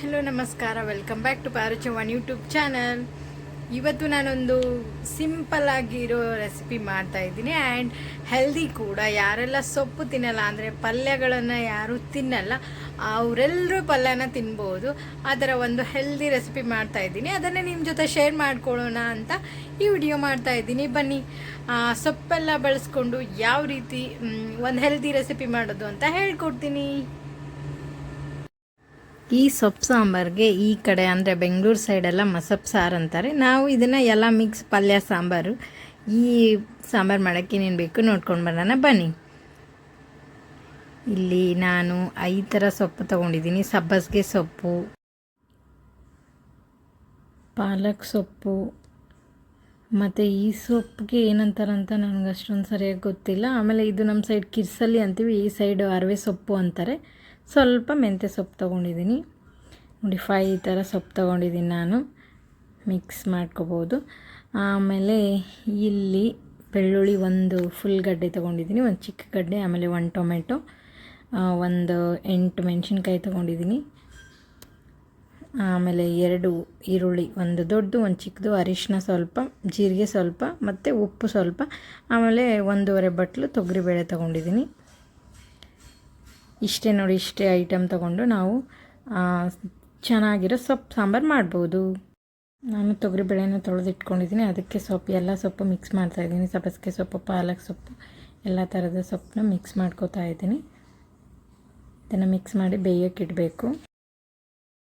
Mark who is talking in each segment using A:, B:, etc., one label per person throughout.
A: Hello, ನಮಸ್ಕಾರ. Welcome back to ಪಾರುಚವನ್ YouTube channel ಇವತ್ತು ನಾನೊಂದು ಸಿಂಪಲ್ ಆಗಿರೋ ರೆಸಿಪಿ ಮಾಡ್ತಾ ಇದ್ದೀನಿ. ಆ್ಯಂಡ್ ಹೆಲ್ದಿ ಕೂಡ. ಯಾರೆಲ್ಲ ಸೊಪ್ಪು ತಿನ್ನಲ್ಲ ಅಂದರೆ ಪಲ್ಯಗಳನ್ನು ಯಾರು ತಿನ್ನಲ್ಲ ಅವರೆಲ್ಲರೂ ಪಲ್ಯನ ತಿನ್ಬೋದು. ಆ ಥರ ಒಂದು ಹೆಲ್ದಿ ರೆಸಿಪಿ ಮಾಡ್ತಾ ಇದ್ದೀನಿ. ಅದನ್ನೇ ನಿಮ್ಮ ಜೊತೆ ಶೇರ್ ಮಾಡ್ಕೊಳ್ಳೋಣ ಅಂತ ಈ ವಿಡಿಯೋ ಮಾಡ್ತಾ ಇದ್ದೀನಿ. ಬನ್ನಿ. ಸೊಪ್ಪೆಲ್ಲ ಬಳಸ್ಕೊಂಡು ಯಾವ ರೀತಿ ಒಂದು ಹೆಲ್ದಿ ರೆಸಿಪಿ ಮಾಡೋದು ಅಂತ ಹೇಳ್ಕೊಡ್ತೀನಿ. ಈ ಸೊಪ್ಪು ಸಾಂಬಾರಿಗೆ ಈ ಕಡೆ ಅಂದರೆ ಬೆಂಗಳೂರು ಸೈಡೆಲ್ಲ ಮಸಪ್ ಸಾರು ಅಂತಾರೆ. ನಾವು ಇದನ್ನು ಎಲ್ಲ ಮಿಕ್ಸ್ ಪಲ್ಯ, ಸಾಂಬಾರು, ಈ ಸಾಂಬಾರು ಮಾಡೋಕ್ಕೆ ಏನೇನು ಬೇಕು ನೋಡ್ಕೊಂಡು ಬರೋಣ, ಬನ್ನಿ. ಇಲ್ಲಿ ನಾನು ಐದು ಥರ ಸೊಪ್ಪು ತೊಗೊಂಡಿದ್ದೀನಿ. ಸಬ್ಬಸ್ಗೆ ಸೊಪ್ಪು, ಪಾಲಕ್ ಸೊಪ್ಪು, ಮತ್ತು ಈ ಸೊಪ್ಪಿಗೆ ಏನಂತಾರಂತ ನನಗೆ ಅಷ್ಟೊಂದು ಸರಿಯಾಗಿ ಗೊತ್ತಿಲ್ಲ. ಆಮೇಲೆ ಇದು ನಮ್ಮ ಸೈಡ್ ಕಿರ್ಸಲ್ಲಿ ಅಂತೀವಿ, ಈ ಸೈಡು ಅರವೆ ಸೊಪ್ಪು ಅಂತಾರೆ. ಸ್ವಲ್ಪ ಮೆಂತ್ಯ ಸೊಪ್ಪು ತೊಗೊಂಡಿದ್ದೀನಿ. ನೋಡಿ ಫೈ ಈ ಥರ ಸೊಪ್ಪು ತೊಗೊಂಡಿದ್ದೀನಿ ನಾನು. ಮಿಕ್ಸ್ ಮಾಡ್ಕೋಬೋದು. ಆಮೇಲೆ ಇಲ್ಲಿ ಬೆಳ್ಳುಳ್ಳಿ ಒಂದು ಫುಲ್ ಗಡ್ಡೆ ತೊಗೊಂಡಿದ್ದೀನಿ. ಒಂದು ಚಿಕ್ಕ ಗಡ್ಡೆ, ಆಮೇಲೆ ಒಂದು ಟೊಮೆಟೊ ಒಂದು ಎಂಟು ಮೆಣಸಿನ್ಕಾಯಿ ತೊಗೊಂಡಿದ್ದೀನಿ. ಆಮೇಲೆ ಎರಡು ಈರುಳ್ಳಿ, ಒಂದು ದೊಡ್ಡದು ಒಂದು ಚಿಕ್ಕದು, ಅರಿಶಿನ ಸ್ವಲ್ಪ, ಜೀರಿಗೆ ಸ್ವಲ್ಪ, ಮತ್ತು ಉಪ್ಪು ಸ್ವಲ್ಪ. ಆಮೇಲೆ ಒಂದೂವರೆ ಬಟ್ಲು ತೊಗರಿಬೇಳೆ ತೊಗೊಂಡಿದ್ದೀನಿ. ಇಷ್ಟೇ ನೋಡಿ, ಇಷ್ಟೇ ಐಟಮ್ ತಗೊಂಡು ನಾವು ಚೆನ್ನಾಗಿರೋ ಸೊಪ್ಪು ಸಾಂಬಾರು ಮಾಡ್ಬೋದು. ನಾನು ತೊಗರಿಬೇಳೆನ ತೊಳೆದಿಟ್ಕೊಂಡಿದ್ದೀನಿ. ಅದಕ್ಕೆ ಸೊಪ್ಪು, ಎಲ್ಲ ಸೊಪ್ಪು ಮಿಕ್ಸ್ ಮಾಡ್ತಾ ಇದ್ದೀನಿ. ಸಬಸ್ಗೆ ಸೊಪ್ಪು, ಪಾಲಕ್ ಸೊಪ್ಪು, ಎಲ್ಲ ಥರದ ಸೊಪ್ಪನ್ನ ಮಿಕ್ಸ್ ಮಾಡ್ಕೋತಾ ಇದ್ದೀನಿ. ಇದನ್ನು ಮಿಕ್ಸ್ ಮಾಡಿ ಬೇಯೋಕ್ಕೆ ಇಡಬೇಕು.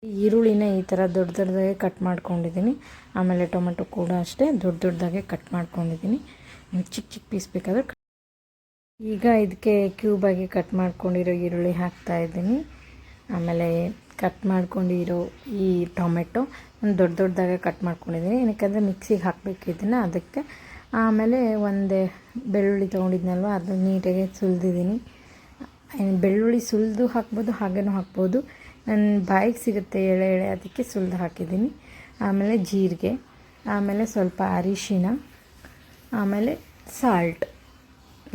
A: ಈರುಳ್ಳಿನ ಈ ಥರ ದೊಡ್ಡ ದೊಡ್ಡದಾಗೆ ಕಟ್ ಮಾಡ್ಕೊಂಡಿದ್ದೀನಿ. ಆಮೇಲೆ ಟೊಮೆಟೊ ಕೂಡ ಅಷ್ಟೇ ದೊಡ್ಡ ದೊಡ್ಡದಾಗೆ ಕಟ್ ಮಾಡ್ಕೊಂಡಿದ್ದೀನಿ. ಚಿಕ್ಕ ಚಿಕ್ಕ ಪೀಸ್ ಬೇಕಾದ್ರೆ ಈಗ ಇದಕ್ಕೆ ಕ್ಯೂಬಾಗಿ ಕಟ್ ಮಾಡ್ಕೊಂಡಿರೋ ಈರುಳ್ಳಿ ಹಾಕ್ತಾ ಇದ್ದೀನಿ. ಆಮೇಲೆ ಕಟ್ ಮಾಡ್ಕೊಂಡಿರೋ ಈ ಟೊಮೆಟೊ ಒಂದು ದೊಡ್ಡ ದೊಡ್ಡದಾಗ ಕಟ್ ಮಾಡ್ಕೊಂಡಿದ್ದೀನಿ. ಏನಕ್ಕೆ ಮಿಕ್ಸಿಗೆ ಹಾಕಬೇಕು ಇದನ್ನು ಅದಕ್ಕೆ. ಆಮೇಲೆ ಒಂದೇ ಬೆಳ್ಳುಳ್ಳಿ ತೊಗೊಂಡಿದ್ನಲ್ವ, ಅದು ನೀಟಾಗಿ ಸುಲಿದಿದ್ದೀನಿ. ಬೆಳ್ಳುಳ್ಳಿ ಸುಲಿದು ಹಾಕ್ಬೋದು, ಹಾಗೇನೂ ಹಾಕ್ಬೋದು. ನನ್ನ ಬಾಯಿಗೆ ಸಿಗುತ್ತೆ ಎಳೆ ಎಳೆ ಅದಕ್ಕೆ ಸುಲಿದು ಹಾಕಿದ್ದೀನಿ. ಆಮೇಲೆ ಜೀರಿಗೆ, ಆಮೇಲೆ ಸ್ವಲ್ಪ ಅರಿಶಿನ, ಆಮೇಲೆ ಸಾಲ್ಟ್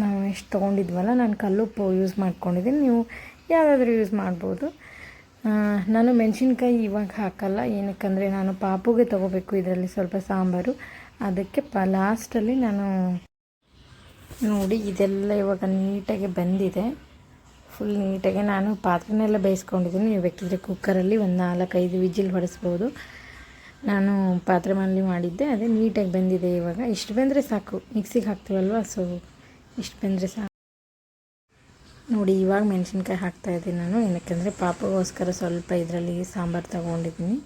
A: ನಾವು ಎಷ್ಟು ತೊಗೊಂಡಿದ್ವಲ್ಲ, ನಾನು ಕಲ್ಲುಪ್ಪು ಯೂಸ್ ಮಾಡ್ಕೊಂಡಿದ್ದೀನಿ, ನೀವು ಯಾವುದಾದ್ರೂ ಯೂಸ್ ಮಾಡ್ಬೋದು. ನಾನು ಮೆಣಸಿನ್ಕಾಯಿ ಇವಾಗ ಹಾಕಲ್ಲ, ಏನಕ್ಕಂದರೆ ನಾನು ಪಾಪುಗೆ ತೊಗೋಬೇಕು ಇದರಲ್ಲಿ ಸ್ವಲ್ಪ ಸಾಂಬಾರು. ಅದಕ್ಕೆ ಪ ಲಾಸ್ಟಲ್ಲಿ ನಾನು ನೋಡಿ, ಇದೆಲ್ಲ ಇವಾಗ ನೀಟಾಗಿ ಬಂದಿದೆ. ಫುಲ್ ನೀಟಾಗಿ ನಾನು ಪಾತ್ರೆನೆಲ್ಲ ಬೇಯಿಸ್ಕೊಂಡಿದ್ದೀನಿ. ನೀವು ಬೇಕಿದ್ರೆ ಕುಕ್ಕರಲ್ಲಿ ಒಂದು ನಾಲ್ಕೈದು ವಿಜಿಲ್ ಹೊಡೆಸ್ಬೋದು. ನಾನು ಪಾತ್ರೆ ಮನೇಲಿ ಮಾಡಿದ್ದೆ, ಅದೇ ನೀಟಾಗಿ ಬಂದಿದೆ ಇವಾಗ. ಇಷ್ಟು ಬಂದರೆ ಸಾಕು. ಮಿಕ್ಸಿಗೆ ಹಾಕ್ತೀವಲ್ವ? ಸೊ ಇಷ್ಟು ಬಂದರೆ ಸಾಕು. ನೋಡಿ, ಇವಾಗ ಮೆಣಸಿನ್ಕಾಯಿ ಹಾಕ್ತಾ ಇದ್ದೀನಿ ನಾನು. ಏನಕ್ಕೆಂದರೆ, ಪಾಪಗೋಸ್ಕರ ಸ್ವಲ್ಪ ಇದರಲ್ಲಿ ಸಾಂಬಾರು ತಗೊಂಡಿದ್ದೀನಿ.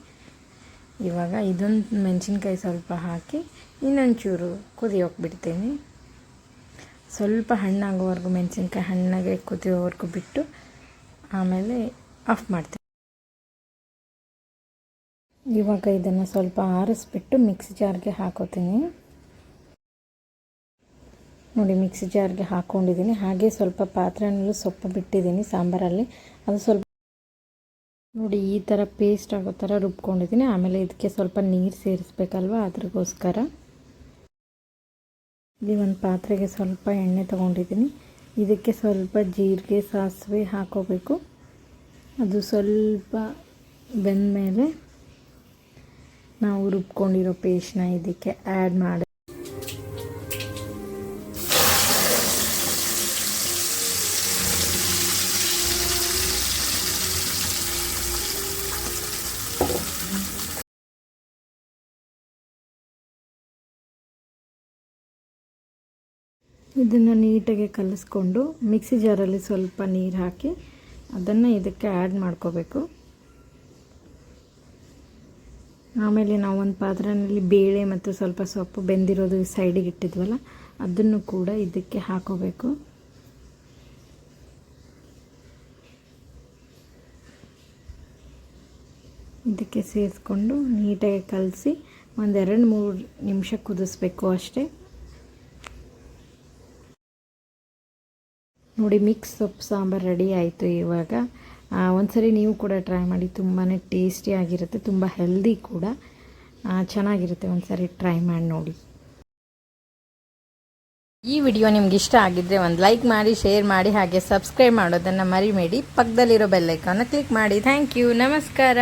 A: ಇವಾಗ ಇದೊಂದು ಮೆಣಸಿನ್ಕಾಯಿ ಸ್ವಲ್ಪ ಹಾಕಿ ಇನ್ನೊಂಚೂರು ಕುದಿಯೋಕೆ ಬಿಡ್ತೀನಿ. ಸ್ವಲ್ಪ ಹಣ್ಣಾಗೋವರೆಗೂ, ಮೆಣಸಿನ್ಕಾಯಿ ಹಣ್ಣಾಗೆ ಕುದಿಯೋವರೆಗೂ ಬಿಟ್ಟು ಆಮೇಲೆ ಆಫ್ ಮಾಡ್ತೀನಿ. ಇವಾಗ ಇದನ್ನು ಸ್ವಲ್ಪ ಆರಿಸ್ಬಿಟ್ಟು ಮಿಕ್ಸಿ ಜಾರ್ಗೆ ಹಾಕೋತೀನಿ. ನೋಡಿ ಮಿಕ್ಸಿ ಜಾರ್ಗೆ ಹಾಕ್ಕೊಂಡಿದ್ದೀನಿ ಹಾಗೆ ಸ್ವಲ್ಪ ಪಾತ್ರೆನಲ್ಲೂ ಸೊಪ್ಪು ಬಿಟ್ಟಿದ್ದೀನಿ ಸಾಂಬಾರಲ್ಲಿ. ಅದು ಸ್ವಲ್ಪ ನೋಡಿ ಈ ಥರ ಪೇಸ್ಟ್ ಆಗೋ ಥರ ರುಬ್ಕೊಂಡಿದ್ದೀನಿ. ಆಮೇಲೆ ಇದಕ್ಕೆ ಸ್ವಲ್ಪ ನೀರು ಸೇರಿಸ್ಬೇಕಲ್ವ? ಅದ್ರಿಗೋಸ್ಕರ. ಇಲ್ಲಿ ಒಂದು ಪಾತ್ರೆಗೆ ಸ್ವಲ್ಪ ಎಣ್ಣೆ ತೊಗೊಂಡಿದ್ದೀನಿ. ಇದಕ್ಕೆ ಸ್ವಲ್ಪ ಜೀರಿಗೆ, ಸಾಸಿವೆ ಹಾಕೋಬೇಕು. ಅದು ಸ್ವಲ್ಪ ಬೆಂದಮೇಲೆ ನಾವು ರುಬ್ಕೊಂಡಿರೋ ಪೇಸ್ಟ್ನ ಇದಕ್ಕೆ ಆ್ಯಡ್ ಮಾಡಿ ಇದನ್ನು ನೀಟಾಗಿ ಕಲಿಸ್ಕೊಂಡು ಮಿಕ್ಸಿ ಜಾರಲ್ಲಿ ಸ್ವಲ್ಪ ನೀರು ಹಾಕಿ ಅದನ್ನು ಇದಕ್ಕೆ ಆ್ಯಡ್ ಮಾಡ್ಕೋಬೇಕು. ಆಮೇಲೆ ನಾವು ಒಂದು ಪಾತ್ರೆಯಲ್ಲಿ ಬೇಳೆ ಮತ್ತು ಸ್ವಲ್ಪ ಸೊಪ್ಪು ಬೆಂದಿರೋದು ಸೈಡಿಗೆ ಇಟ್ಟಿದ್ವಲ್ಲ, ಅದನ್ನು ಕೂಡ ಇದಕ್ಕೆ ಹಾಕೋಬೇಕು. ಇದಕ್ಕೆ ಸೇರಿಸ್ಕೊಂಡು ನೀಟಾಗಿ ಕಲಸಿ ಒಂದೆರಡು ಮೂರು ನಿಮಿಷ ಕುದಿಸ್ಬೇಕು ಅಷ್ಟೇ. ನೋಡಿ ಮಿಕ್ಸ್ ಸೊಪ್ಪು ಸಾಂಬಾರು ರೆಡಿ ಆಯಿತು ಇವಾಗ. ಒಂದ್ಸರಿ ನೀವು ಕೂಡ ಟ್ರೈ ಮಾಡಿ ತುಂಬಾ ಟೇಸ್ಟಿಯಾಗಿರುತ್ತೆ ತುಂಬ ಹೆಲ್ದಿ ಕೂಡ. ಚೆನ್ನಾಗಿರುತ್ತೆ, ಒಂದ್ಸರಿ ಟ್ರೈ ಮಾಡಿ ನೋಡಿ. ಈ ವಿಡಿಯೋ ನಿಮ್ಗೆ ಇಷ್ಟ ಆಗಿದ್ದರೆ ಒಂದು ಲೈಕ್ ಮಾಡಿ ಶೇರ್ ಮಾಡಿ, ಹಾಗೆ ಸಬ್ಸ್ಕ್ರೈಬ್ ಮಾಡೋದನ್ನು ಮರಿಬೇಡಿ. ಪಕ್ಕದಲ್ಲಿರೋ ಬೆಲ್ಲೈಕನ್ನು ಕ್ಲಿಕ್ ಮಾಡಿ. ಥ್ಯಾಂಕ್ ಯು ನಮಸ್ಕಾರ.